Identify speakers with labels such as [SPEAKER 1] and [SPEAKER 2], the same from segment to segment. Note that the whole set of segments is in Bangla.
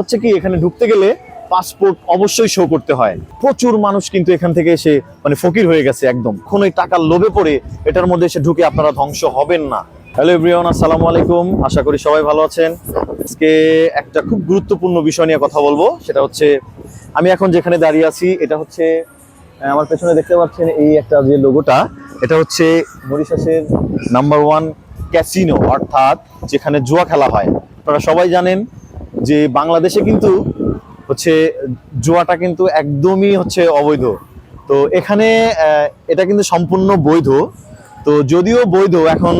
[SPEAKER 1] হচ্ছে কি, এখানে ঢুকতে গেলে পাসপোর্ট অবশ্যই শো করতে হয়। প্রচুর মানুষ কিন্তু এখান থেকে এসে মানে ফকির হয়ে গেছে একদম। কোন টাকার লোভে পড়ে এটার মধ্যে এসে ঢুকে আপনারা ধ্বংস হবেন না। হ্যালো এভরিওয়ান, আসসালামু আলাইকুম। আশা করি সবাই ভালো আছেন। আজকে একটা খুব গুরুত্বপূর্ণ বিষয় নিয়ে কথা বলব। সেটা হচ্ছে, আমি এখন যেখানে দাঁড়িয়ে আছি, এটা হচ্ছে আমার পেছনে দেখতে পাচ্ছেন এই একটা যে লোগোটা, এটা হচ্ছে মরিশাসের নাম্বার ওয়ান ক্যাসিনো অর্থাৎ যেখানে জুয়া খেলা হয়। আপনারা সবাই জানেন যে বাংলাদেশে কিন্তু হচ্ছে জুয়াটা কিন্তু একদমই হচ্ছে অবৈধ। তো এখানে এটা কিন্তু সম্পূর্ণ বৈধ। তো যদিও বৈধ, এখন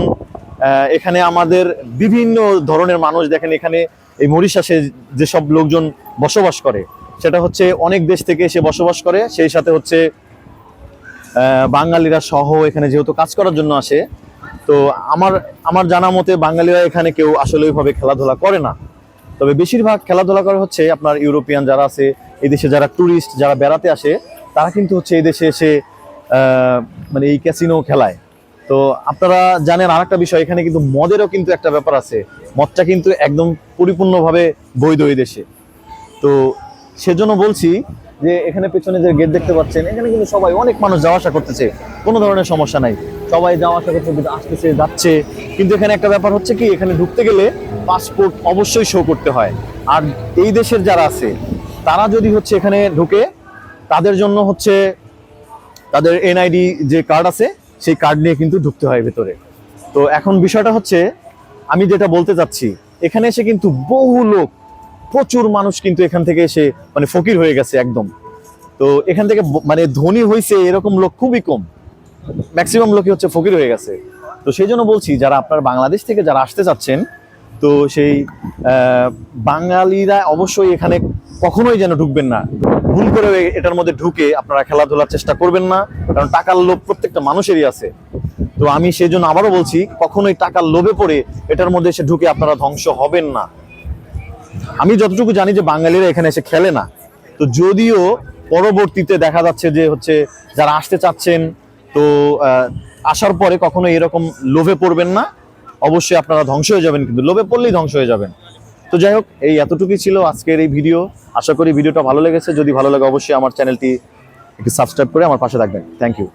[SPEAKER 1] এখানে আমাদের বিভিন্ন ধরনের মানুষ দেখেন এখানে এই মরিশাসে যেসব লোকজন বসবাস করে, সেটা হচ্ছে অনেক দেশ থেকে এসে বসবাস করে, সেই সাথে হচ্ছে বাঙালিরা সহ এখানে যেহেতু কাজ করার জন্য আসে, তো আমার আমার জানা মতে বাঙালিরা এখানে কেউ আসলে ওইভাবে খেলাধুলা করে না। তবে বেশিরভাগ খেলাধুলা করা হচ্ছে আপনার ইউরোপিয়ান যারা আছে, এই দেশে যারা ট্যুরিস্ট যারা বেড়াতে আসে, তারা কিন্তু হচ্ছে এই দেশে এসে মানে এই ক্যাসিনো খেলায়। তো আপনারা জানেন আর একটা বিষয়, এখানে কিন্তু মদেরও কিন্তু একটা ব্যাপার আছে। মদটা কিন্তু একদম পরিপূর্ণভাবে বৈধ এই দেশে। তো সেজন্য বলছি যে এখানে পেছনে যে গেট দেখতে পাচ্ছেন, এখানে কিন্তু সবাই অনেক মানুষ যাওয়া আসা করতেছে। কোনো ধরনের সমস্যা নাই। সবাই যাওয়া আসা করছে আসতেছে, যাচ্ছে। কিন্তু এখানে একটা ব্যাপার হচ্ছে কি, এখানে ঢুকতে গেলে পাসপোর্ট অবশ্যই শো করতে হয়। আর এই দেশের যারা আছে, তারা যদি হচ্ছে এখানে ঢুকে, তাদের জন্য হচ্ছে তাদের এনআইডি যে কার্ড আছে, সেই কার্ড নিয়ে কিন্তু ঢুকতে হয় ভেতরে। তো এখন বিষয়টা হচ্ছে, আমি যেটা বলতে চাচ্ছি, এখানে এসে কিন্তু বহু লোক প্রচুর মানুষ কিন্তু এখান থেকে এসে মানে ফকির হয়ে গেছে একদম। তো এখান থেকে মানে ধনী হয়েছে এরকম লোক খুবই কম। ম্যাক্সিমাম লোকই হচ্ছে ফকির হয়ে গেছে। তো সেই জন্য বলছি, যারা আপনার বাংলাদেশ থেকে যারা আসতে চাচ্ছেন, তো সেই বাঙালিরা অবশ্যই এখানে কখনোই যেন ঢুকবেন না। ভুল করে এটার মধ্যে ঢুকে আপনারা খেলাধুলার চেষ্টা করবেন না, কারণ টাকার লোভ প্রত্যেকটা মানুষেরই আছে। তো আমি সেই জন্য আবারও বলছি, কখনোই টাকার লোভে পড়ে এটার মধ্যে এসে ঢুকে আপনারা ধ্বংস হবেন না। আমি যতটুকু জানি যে বাঙালিরা এখানে এসে খেলে না। তো যদিও পরবর্তীতে দেখা যাচ্ছে যে হচ্ছে যারা আসতে চাচ্ছেন, তো আসার পরে কখনো এরকম লোভে পড়বেন না। অবশ্যই আপনারা ধ্বংস হয়ে যাবেন, কিন্তু লোভে পড়লেই ধ্বংস হয়ে যাবেন। তো যাই হোক, এই এতটুকুই ছিল আজকের এই ভিডিও। আশা করি ভিডিওটা ভালো লেগেছে। যদি ভালো লাগে, অবশ্যই আমার চ্যানেলটি একটু সাবস্ক্রাইব করে আমার পাশে থাকবেন। Thank you